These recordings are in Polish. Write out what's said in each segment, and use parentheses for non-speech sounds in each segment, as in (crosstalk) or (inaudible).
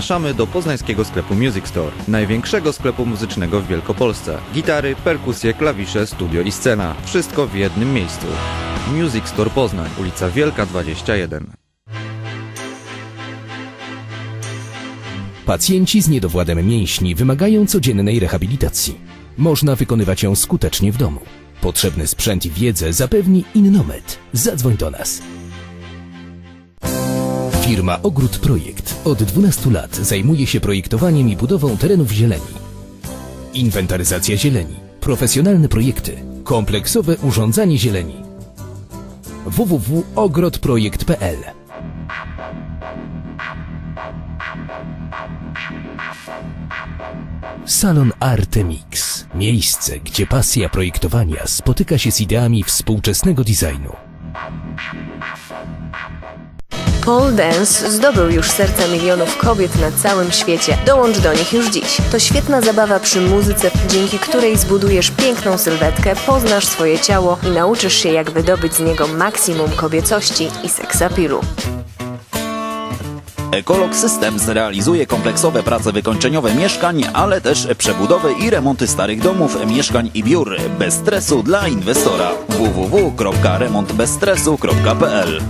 Zapraszamy do poznańskiego sklepu Music Store, największego sklepu muzycznego w Wielkopolsce. Gitary, perkusje, klawisze, studio i scena. Wszystko w jednym miejscu. Music Store Poznań, ulica Wielka 21. Pacjenci z niedowładem mięśni wymagają codziennej rehabilitacji. Można wykonywać ją skutecznie w domu. Potrzebny sprzęt i wiedzę zapewni Innomed. Zadzwoń do nas. Firma Ogród Projekt od 12 lat zajmuje się projektowaniem i budową terenów zieleni. Inwentaryzacja zieleni, profesjonalne projekty, kompleksowe urządzanie zieleni. www.ogrodprojekt.pl Salon Artemix. Miejsce, gdzie pasja projektowania spotyka się z ideami współczesnego designu. Pole dance zdobył już serca milionów kobiet na całym świecie. Dołącz do nich już dziś. To świetna zabawa przy muzyce, dzięki której zbudujesz piękną sylwetkę, poznasz swoje ciało i nauczysz się, jak wydobyć z niego maksimum kobiecości i seksapilu. Ekolog Systems realizuje kompleksowe prace wykończeniowe mieszkań, ale też przebudowy i remonty starych domów, mieszkań i biur bez stresu dla inwestora. www.remontbezstresu.pl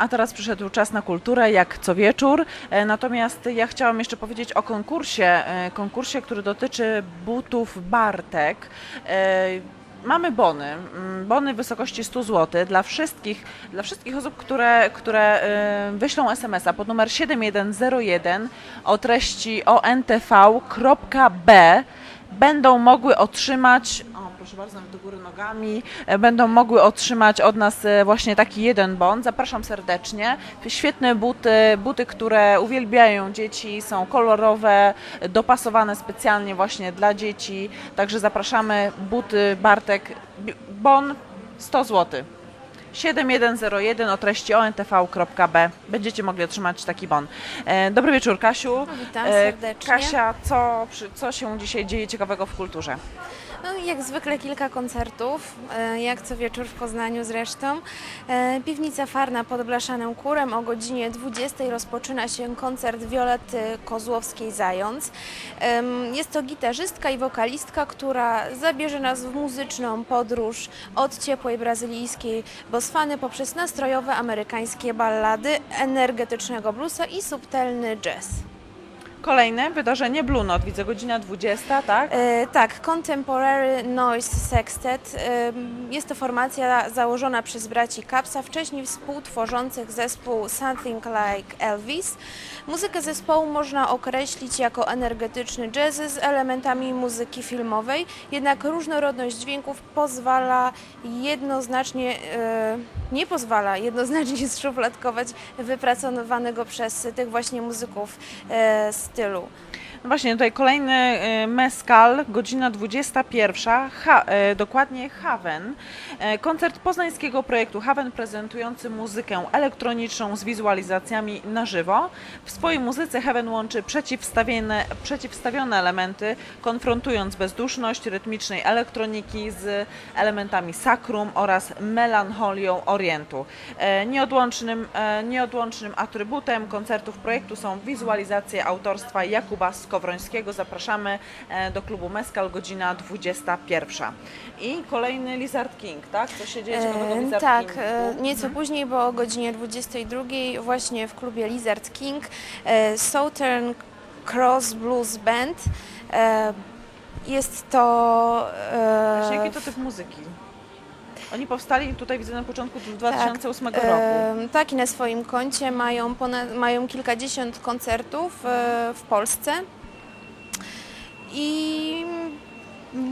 A teraz przyszedł czas na kulturę, jak co wieczór. E, Natomiast ja chciałam jeszcze powiedzieć o konkursie, e, konkursie, który dotyczy butów Bartek. E, Mamy bony, mm, bony w wysokości 100 zł dla wszystkich, dla wszystkich osób, które, które wyślą SMS-a pod numer 7101 o treści ontv.b będą mogły otrzymać, proszę bardzo, do góry nogami, e, będą mogły otrzymać od nas e, właśnie taki jeden bon. Zapraszam serdecznie. Świetne buty, buty, które uwielbiają dzieci, są kolorowe, dopasowane specjalnie właśnie dla dzieci. Także zapraszamy. Buty Bartek, bon 100 zł. 7101 o treści ontv.b. Będziecie mogli otrzymać taki bon. E, dobry wieczór, Kasiu. Witam E, serdecznie. Kasia, co, co się dzisiaj dzieje ciekawego w kulturze? No, jak zwykle kilka koncertów, e, jak co wieczór w Poznaniu zresztą. E, Piwnica Farna pod Blaszanym Kurem o godzinie 20 rozpoczyna się koncert Violetty Kozłowskiej-Zając. Jest to gitarzystka i wokalistka, która zabierze nas w muzyczną podróż od ciepłej brazylijskiej bosfany poprzez nastrojowe amerykańskie ballady, energetycznego bluesa i subtelny jazz. Kolejne wydarzenie Blue Note, widzę godzina 20, tak? E, tak, Contemporary Noise Sextet. E, jest to formacja założona przez braci Kapsa, wcześniej współtworzących zespół Something Like Elvis. Muzykę zespołu można określić jako energetyczny jazz z elementami muzyki filmowej, jednak różnorodność dźwięków pozwala jednoznacznie, e, nie pozwala jednoznacznie (laughs) zszufladkować wypracowanego przez tych właśnie muzyków e, stylu. No właśnie, tutaj kolejny y, meskal, godzina 21, ha, y, dokładnie Haven. E, Koncert poznańskiego projektu Haven prezentujący muzykę elektroniczną z wizualizacjami na żywo. W swojej muzyce Haven łączy przeciwstawione, przeciwstawione elementy, konfrontując bezduszność rytmicznej elektroniki z elementami sakrum oraz melancholią orientu. Nieodłącznym, nieodłącznym atrybutem koncertów projektu są wizualizacje autorstwa Jakuba Skowrońskiego. Zapraszamy e, do klubu Meskal, godzina 21. I kolejny Lizard King, tak? Co się dzieje ciekawego Lizard tak, Kingu? e, nieco później, bo o godzinie 22 właśnie w klubie Lizard King e, Southern Cross Blues Band. Jest to... Właśnie, jaki to typ muzyki? Oni powstali tutaj, widzę na początku 2008 roku. e, Tak, i na swoim koncie mają, ponad, mają kilkadziesiąt koncertów e, w Polsce. I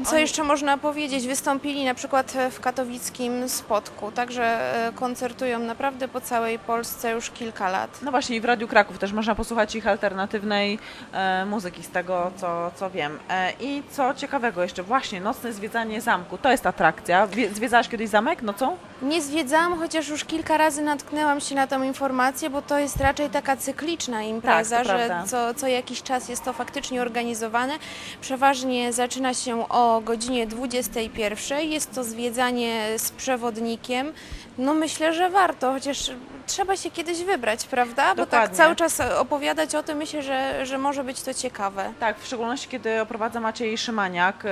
Co jeszcze można powiedzieć? Wystąpili na przykład w katowickim Spotku, także e, koncertują naprawdę po całej Polsce już kilka lat. No właśnie i w Radiu Kraków też można posłuchać ich alternatywnej e, muzyki, z tego co, co wiem. E, I co ciekawego jeszcze, właśnie nocne zwiedzanie zamku, to jest atrakcja. Wie, zwiedzałaś kiedyś zamek nocą? Nie zwiedzałam, chociaż już kilka razy natknęłam się na tą informację, bo to jest raczej taka cykliczna impreza, Tak, że co, co jakiś czas jest to faktycznie organizowane. Przeważnie zaczyna się o godzinie 21. Jest to zwiedzanie z przewodnikiem. No myślę, że warto, chociaż trzeba się kiedyś wybrać, prawda? Bo tak Dokładnie. cały czas opowiadać o tym, myślę, że, że może być to ciekawe. Tak, w szczególności kiedy oprowadza Maciej Szymaniak.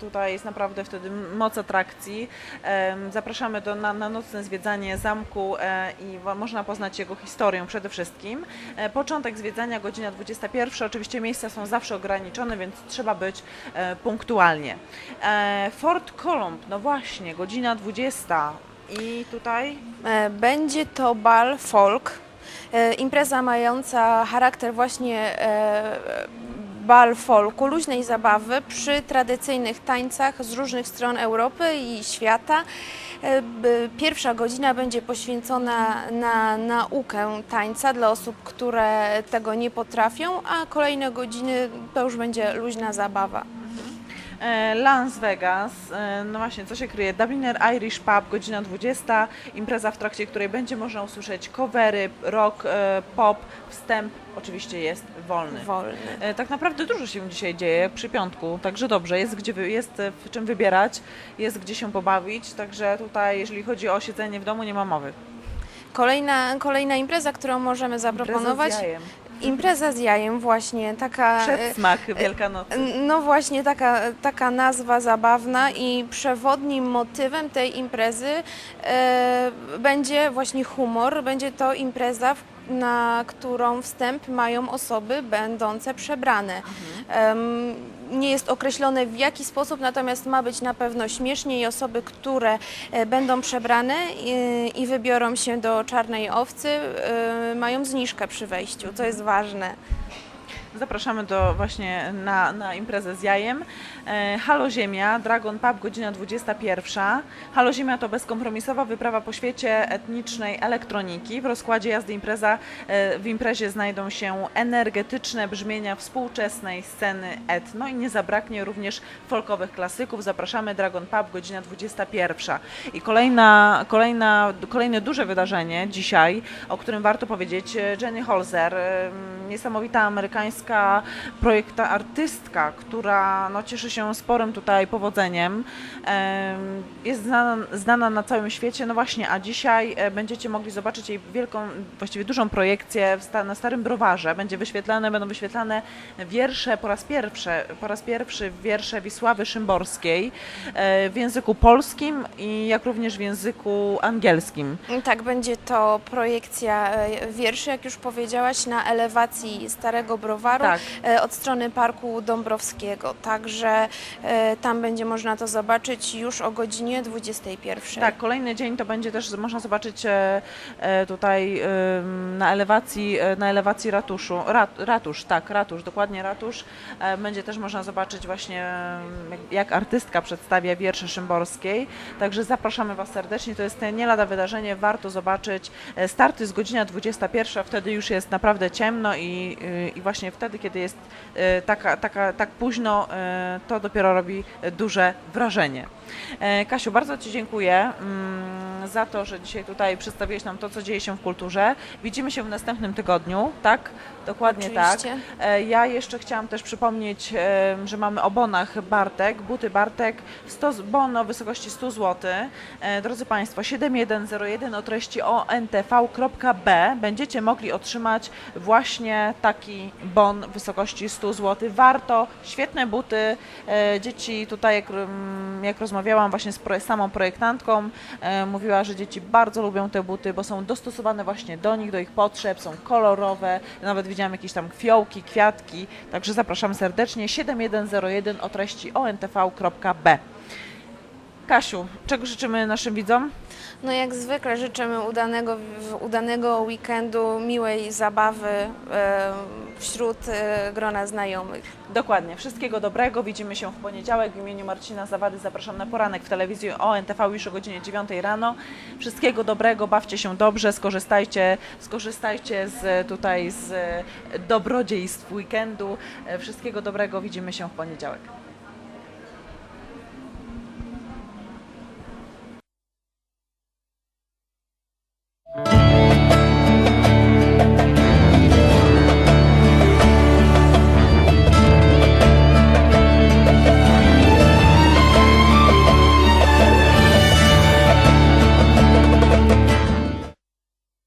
Tutaj jest naprawdę wtedy moc atrakcji. Zapraszamy do, na, na nocne zwiedzanie zamku e, i można poznać jego historię przede wszystkim. E, Początek zwiedzania godzina 21. Oczywiście miejsca są zawsze ograniczone, więc trzeba być e, punktualnie. Fort Columb, no właśnie, godzina 20. I tutaj Będzie to bal folk, impreza mająca charakter właśnie bal folku, luźnej zabawy przy tradycyjnych tańcach z różnych stron Europy i świata. E, Pierwsza godzina będzie poświęcona na naukę tańca dla osób, które tego nie potrafią, a kolejne godziny to już będzie luźna zabawa. E, Las Vegas, e, no właśnie, co się kryje? Dubliner Irish Pub, godzina 20, impreza, w trakcie której będzie można usłyszeć covery, rock, e, pop, wstęp oczywiście jest wolny. Wolny. Tak naprawdę dużo się dzisiaj dzieje przy piątku, także dobrze, jest, gdzie, jest w czym wybierać, jest gdzie się pobawić, także tutaj jeżeli chodzi o siedzenie w domu nie ma mowy. Kolejna, kolejna impreza, którą możemy zaproponować. Impreza z jajem. Właśnie taka. e, Przedsmak Wielkanocy. No właśnie, taka, taka nazwa zabawna i przewodnim motywem tej imprezy e, będzie właśnie humor. Będzie to impreza, na którą wstęp mają osoby będące przebrane. Em, nie jest określone w jaki sposób, natomiast ma być na pewno śmiesznie i osoby, które e, będą przebrane i, i wybiorą się do czarnej owcy, e, mają zniżkę przy wejściu, co jest ważne. Zapraszamy do właśnie na, na imprezę z jajem. E, Halo Ziemia, Dragon Pub, godzina 21. Halo Ziemia to bezkompromisowa wyprawa po świecie etnicznej elektroniki. W rozkładzie jazdy impreza, e, w imprezie znajdą się energetyczne brzmienia współczesnej sceny etno i nie zabraknie również folkowych klasyków. Zapraszamy Dragon Pub, godzina 21. I kolejna, kolejna, kolejne duże wydarzenie dzisiaj, o którym warto powiedzieć, e, Jenny Holzer, niesamowita amerykańska projekta artystka, która no, cieszy się sporym tutaj powodzeniem. Em, Jest znana, znana na całym świecie, no właśnie, a dzisiaj e, będziecie mogli zobaczyć jej wielką, właściwie dużą projekcję na Starym Browarze. Będzie wyświetlane, będą wyświetlane wiersze po raz pierwszy, po raz pierwszy wiersze Wisławy Szymborskiej e, w języku polskim i jak również w języku angielskim. Tak, będzie to projekcja e, wierszy, jak już powiedziałaś, na elewacji Starego Browaru Tak. e, od strony Parku Dąbrowskiego. Także e, tam będzie można to zobaczyć już o godzinie 21. Tak, kolejny dzień to będzie też można zobaczyć e, tutaj na elewacji, na elewacji ratuszu. Rat, ratusz, tak, ratusz, dokładnie ratusz. Będzie też można zobaczyć właśnie jak, artystka przedstawia wiersze Szymborskiej. Także zapraszamy Was serdecznie. To jest nie lada wydarzenie, warto zobaczyć. E, Start jest godzina 21, wtedy już jest naprawdę ciemno i, y, i właśnie wtedy, kiedy jest e, taka, taka, tak późno, e, to dopiero robi duże wrażenie. E, Kasiu, bardzo Ci dziękuję mm, za to, że dzisiaj tutaj przedstawiłeś nam to, co dzieje się w kulturze. Widzimy się w następnym tygodniu, tak? Dokładnie Oczywiście. tak. Ja jeszcze chciałam też przypomnieć, że mamy o bonach Bartek, buty Bartek, 100, z- bon o wysokości 100 zł. E, Drodzy Państwo, 7101 o treści ontv.b będziecie mogli otrzymać właśnie taki bon w wysokości 100 zł. Warto, świetne buty. Dzieci tutaj, jak, mm, jak rozmawiałam właśnie z samą projektantką, e, mówiła, że dzieci bardzo lubią te buty, bo są dostosowane właśnie do nich, do ich potrzeb, są kolorowe, nawet widziałam jakieś tam fiołki, kwiatki, także zapraszam serdecznie 7101 o treści ontv.b. Kasiu, czego życzymy naszym widzom? No jak zwykle życzymy udanego, udanego weekendu, miłej zabawy e, wśród e, grona znajomych. Dokładnie. Wszystkiego dobrego. Widzimy się w poniedziałek. W imieniu Marcina Zawady zapraszam na poranek w telewizji ONTV już o godzinie 9 rano. Wszystkiego dobrego, bawcie się dobrze, skorzystajcie, skorzystajcie z tutaj z dobrodziejstw weekendu. Wszystkiego dobrego. Widzimy się w poniedziałek.